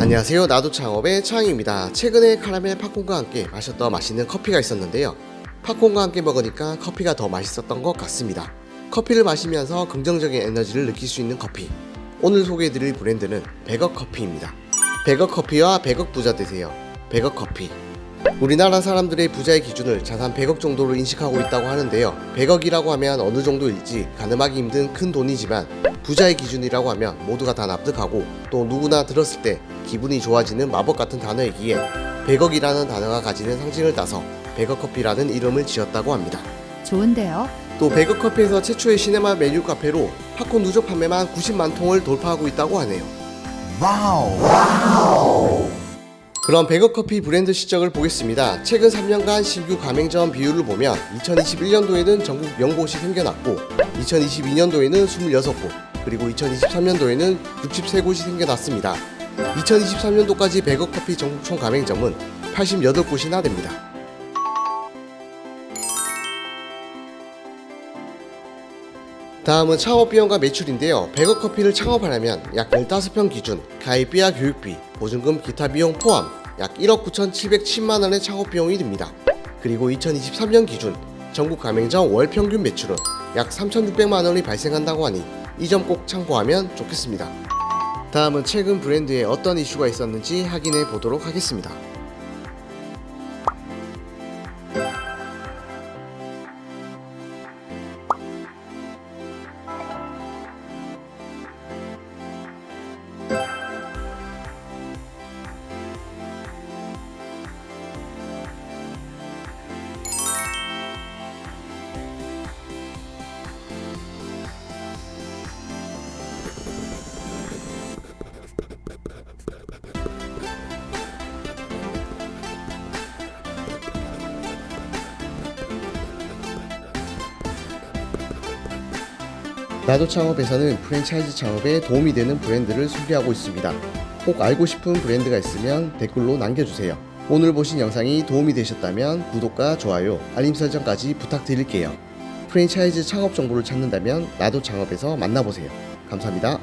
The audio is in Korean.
안녕하세요. 나도 창업의 창입니다. 최근에 카라멜 팝콘과 함께 마셨던 맛있는 커피가 있었는데요. 팝콘과 함께 먹으니까 커피가 더 맛있었던 것 같습니다. 커피를 마시면서 긍정적인 에너지를 느낄 수 있는 커피. 오늘 소개해드릴 브랜드는 백억 커피입니다. 백억 커피와 백억 부자 되세요. 백억 커피. 우리나라 사람들의 부자의 기준을 자산 100억 정도로 인식하고 있다고 하는데요. 100억이라고 하면 어느 정도일지 가늠하기 힘든 큰 돈이지만 부자의 기준이라고 하면 모두가 다 납득하고 또 누구나 들었을 때 기분이 좋아지는 마법 같은 단어이기에 100억이라는 단어가 가지는 상징을 따서 100억 커피라는 이름을 지었다고 합니다. 좋은데요? 또 백억 커피에서 최초의 시네마 메뉴 카페로 팝콘 누적 판매만 90만 통을 돌파하고 있다고 하네요. 그럼 백억 커피 브랜드 시적을 보겠습니다. 최근 3년간 신규 가맹점 비율을 보면 2021년도에는 전국 0곳이 생겨났고 2022년도에는 26곳 그리고 2023년도에는 63곳이 생겨났습니다. 2023년도까지 백억 커피 전국 총 가맹점은 88곳이나 됩니다. 다음은 창업 비용과 매출인데요. 100억 커피를 창업하려면 약 15평 기준 가입비와 교육비, 보증금, 기타 비용 포함 약 1억 9,710만 원의 창업 비용이 듭니다. 그리고 2023년 기준 전국 가맹점 월 평균 매출은 약 3,600만 원이 발생한다고 하니 이 점 꼭 참고하면 좋겠습니다. 다음은 최근 브랜드에 어떤 이슈가 있었는지 확인해 보도록 하겠습니다. 나도 창업에서는 프랜차이즈 창업에 도움이 되는 브랜드를 소개하고 있습니다. 꼭 알고 싶은 브랜드가 있으면 댓글로 남겨주세요. 오늘 보신 영상이 도움이 되셨다면 구독과 좋아요, 알림 설정까지 부탁드릴게요. 프랜차이즈 창업 정보를 찾는다면 나도 창업에서 만나보세요. 감사합니다.